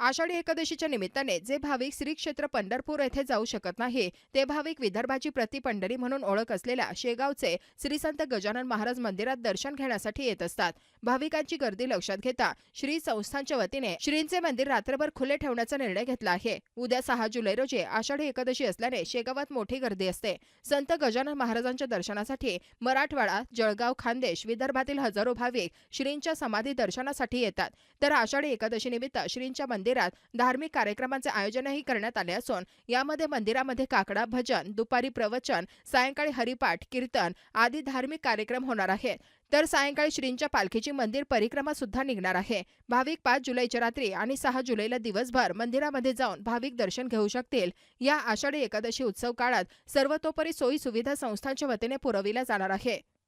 आषाढी एकादशीच्या निमित्ताने जे भाविक श्री क्षेत्र पंढरपूर येथे जाऊ शकत नाही ते भाविक विदर्भाची प्रतिपंढरी म्हणून ओळख असलेल्या शेगावचे श्री संत गजानन महाराज मंदिरात दर्शन घेण्यासाठी येत असतात. भाविकांची गर्दी लक्षात घेता श्री संस्थांच्या वतीने श्रींचे मंदिर रात्रभर खुले ठेवण्याचा निर्णय घेतला आहे. उद्या सहा जुलै रोजी आषाढी एकादशी असल्याने शेगावात मोठी गर्दी असते. संत गजानन महाराजांच्या दर्शनासाठी मराठवाडा जळगाव खानदेश विदर्भातील हजारो भाविक श्रींच्या समाधी दर्शनासाठी येतात. तर आषाढी एकादशी निमित्त श्रींच्या मंदिरात धार्मिक कार्यक्रमांचे आयोजनही करण्यात आले असून यामध्ये मंदिरामध्ये काकडा भजन दुपारी प्रवचन सायंकाळी हरिपाठ कीर्तन आदी धार्मिक कार्यक्रम होणार आहेत. तर सायंकाळी श्रींच्या पालखीची मंदिर परिक्रमा सुद्धा निघणार आहे. भाविक पाच जुलैच्या रात्री आणि सहा जुलैला दिवसभर मंदिरामध्ये जाऊन भाविक दर्शन घेऊ शकतील. या आषाढी एकादशी उत्सव काळात सर्वतोपरी सोयी सुविधा संस्थांच्या वतीने पुरविल्या जाणार आहे.